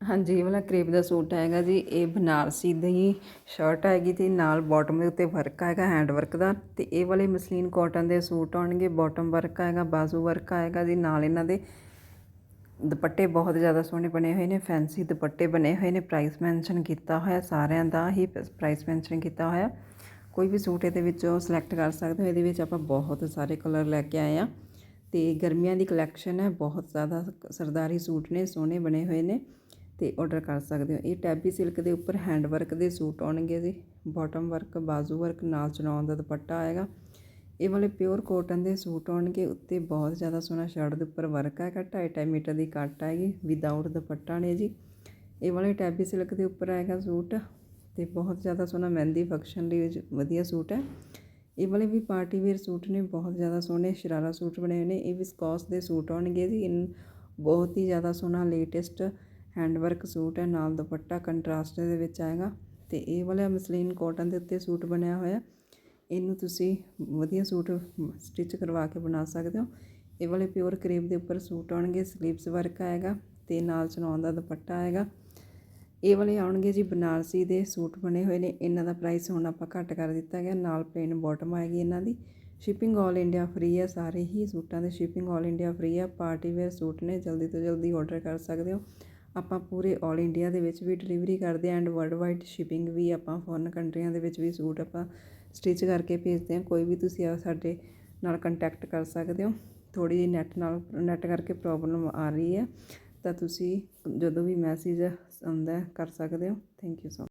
ਹਾਂਜੀ, ਇਹ ਵਾਲਾ ਕਰੇਪ ਦਾ ਸੂਟ ਹੈਗਾ ਜੀ। ਇਹ ਬਨਾਰਸੀ ਦੀ ਸ਼ਰਟ ਹੈਗੀ ਤੇ ਨਾਲ ਬਾਟਮ ਦੇ ਉੱਤੇ ਵਰਕ ਹੈਗਾ ਹੈਂਡ ਵਰਕ ਦਾ। ਤੇ ਇਹ ਵਾਲੇ ਮਸਲੀਨ ਕਾਟਨ ਦੇ ਸੂਟ ਆਉਣਗੇ ਬਾਟਮ ਵਰਕ ਹੈਗਾ, ਬਾਜ਼ੂ ਵਰਕ ਆਏਗਾ ਜੀ। ਨਾਲ ਇਹਨਾਂ ਦੇ ਦੁਪੱਟੇ ਬਹੁਤ ਜ਼ਿਆਦਾ ਸੋਹਣੇ ਬਣੇ ਹੋਏ ਨੇ ਫੈਂਸੀ ਦੁਪੱਟੇ ਬਣੇ ਹੋਏ ਨੇ। ਪ੍ਰਾਈਸ ਮੈਂਸ਼ਨ ਕੀਤਾ ਹੋਇਆ, ਸਾਰਿਆਂ ਦਾ ਹੀ ਪ੍ਰਾਈਸ ਮੈਂਸ਼ਨ ਕੀਤਾ ਹੋਇਆ। ਕੋਈ ਵੀ ਸੂਟ ਇਹਦੇ ਵਿੱਚੋਂ ਸਿਲੈਕਟ ਕਰ ਸਕਦੇ ਹੋ। ਇਹਦੇ ਵਿੱਚ ਆਪਾਂ ਬਹੁਤ ਸਾਰੇ ਕਲਰ ਲੈ ਕੇ ਆਏ ਆ। ਤੇ ਗਰਮੀਆਂ ਦੀ ਕਲੈਕਸ਼ਨ ਹੈ। ਬਹੁਤ ਜ਼ਿਆਦਾ ਸਰਦਾਰੀ ਸੂਟ ਨੇ, ਸੋਹਣੇ ਬਣੇ ਹੋਏ ਨੇ। ਤੇ ਆਰਡਰ ਕਰ ਸਕਦੇ ਹੋ। ਇਹ ਟੈਬੀ ਸਿਲਕ ਦੇ ਉੱਪਰ ਹੈਂਡ ਵਰਕ ਦੇ ਸੂਟ ਆਉਣਗੇ ਜੀ। ਬਾਟਮ ਵਰਕ ਬਾਜ਼ੂ ਵਰਕ ਨਾਲ ਚਨਾਉਣ ਦਾ ਦੁਪੱਟਾ ਆਏਗਾ। ਇਹ ਵਾਲੇ ਪਿਓਰ ਕੋਟਨ ਦੇ ਸੂਟ ਆਉਣਗੇ। ਉੱਤੇ ਬਹੁਤ ਜ਼ਿਆਦਾ ਸੋਹਣਾ ਸ਼ਰਟ ਦੇ ਉੱਪਰ ਵਰਕ ਹੈਗਾ। 2.5 ਮੀਟਰ ਦੀ ਕੱਟ ਆਏਗੀ ਵਿਦਆਊਟ ਦੁਪੱਟਾ ਨੇ ਜੀ। ਇਹ ਵਾਲੇ ਟੈਬੀ ਸਿਲਕ ਦੇ ਉੱਪਰ ਆਏਗਾ ਸੂਟ। ਤੇ ਬਹੁਤ ਜ਼ਿਆਦਾ ਸੋਹਣਾ ਮਹਿੰਦੀ ਫੰਕਸ਼ਨ ਲਈ ਵਧੀਆ ਸੂਟ ਹੈ। ਇਹ ਵਾਲੇ ਵੀ ਪਾਰਟੀ ਵੇਅਰ ਸੂਟ ਨੇ। ਬਹੁਤ ਜ਼ਿਆਦਾ ਸੋਹਣੇ ਸ਼ਰਾਰਾ ਸੂਟ ਬਣੇ ਹੋਏ ਨੇ। ਇਹ ਵੀ ਵਿਸਕੋਸ ਦੇ ਸੂਟ ਆਉਣਗੇ ਜੀ। ਇਨ ਬਹੁਤ ਹੀ ਜ਼ਿਆਦਾ ਸੋਹਣਾ ਲੇਟੈਸਟ ਹੈਂਡ ਵਰਕ ਸੂਟ ਹੈ, ਨਾਲ ਦੁਪੱਟਾ ਕੰਟਰਾਸਟ ਦੇ ਵਿੱਚ ਆਏਗਾ। ਤੇ ਇਹ ਵਾਲਾ ਮਸਲੀਨ ਕਾਟਨ ਦੇ ਉੱਤੇ ਸੂਟ ਬਣਿਆ ਹੋਇਆ ਇਹਨੂੰ ਤੁਸੀਂ ਵਧੀਆ ਸੂਟ ਸਟਿਚ ਕਰਵਾ ਕੇ ਬਣਾ ਸਕਦੇ ਹੋ। ਇਹ ਵਾਲੇ ਪਿਓਰ ਕਰੇਪ ਦੇ ਉੱਪਰ ਸੂਟ ਆਉਣਗੇ, ਸਲੀਵਸ ਵਰਕ ਆਏਗਾ ਤੇ ਨਾਲ ਚਨਾਉਣ ਦਾ ਦੁਪੱਟਾ ਆਏਗਾ। ਇਹ ਵਾਲੇ ਆਉਣਗੇ ਜੀ ਬਨਾਰਸੀ ਦੇ ਸੂਟ ਬਣੇ ਹੋਏ ਨੇ। ਇਹਨਾਂ ਦਾ ਪ੍ਰਾਈਸ ਹੁਣ ਆਪਾਂ ਘੱਟ ਕਰ ਦਿੱਤਾ ਗਿਆ, ਨਾਲ ਪਲੇਨ ਬਾਟਮ ਆਏਗੀ ਇਹਨਾਂ ਦੀ। ਸ਼ਿਪਿੰਗ ਆਲ ਇੰਡੀਆ ਫ੍ਰੀ ਹੈ, ਸਾਰੇ ਹੀ ਸੂਟਾਂ ਦੇ ਸ਼ਿਪਿੰਗ ਆਲ ਇੰਡੀਆ ਫ੍ਰੀ ਹੈ। ਪਾਰਟੀ ਵੇਅਰ ਸੂਟ ਨੇ, ਜਲਦੀ ਤੋਂ ਜਲਦੀ ਆਰਡਰ ਕਰ ਸਕਦੇ ਹੋ। ਆਪਾਂ ਪੂਰੇ ਆਲ ਇੰਡੀਆ ਦੇ ਵਿੱਚ ਵੀ ਡਿਲੀਵਰੀ ਕਰਦੇ ਆਂ ਐਂਡ ਵਰਲਡ ਵਾਈਡ ਸ਼ਿਪਿੰਗ ਵੀ ਆਪਾਂ ਫੋਰਨ ਕੰਟਰੀਆਂ ਦੇ ਵਿੱਚ ਵੀ ਸੂਟ ਆਪਾਂ ਸਟਿਚ ਕਰਕੇ ਭੇਜਦੇ ਹਾਂ। ਕੋਈ ਵੀ ਤੁਸੀਂ ਆ ਸਾਡੇ ਨਾਲ ਕੰਟੈਕਟ ਕਰ ਸਕਦੇ ਹੋ। ਥੋੜੀ ਜਿਹੀ ਨੈਟ ਨਾਲ ਨੈਟ ਕਰਕੇ ਪ੍ਰੋਬਲਮ ਆ ਰਹੀ ਹੈ। ਤਾਂ ਤੁਸੀਂ ਜਦੋਂ ਵੀ ਮੈਸੇਜ ਆਉਂਦਾ ਕਰ ਸਕਦੇ ਹੋ। Thank you so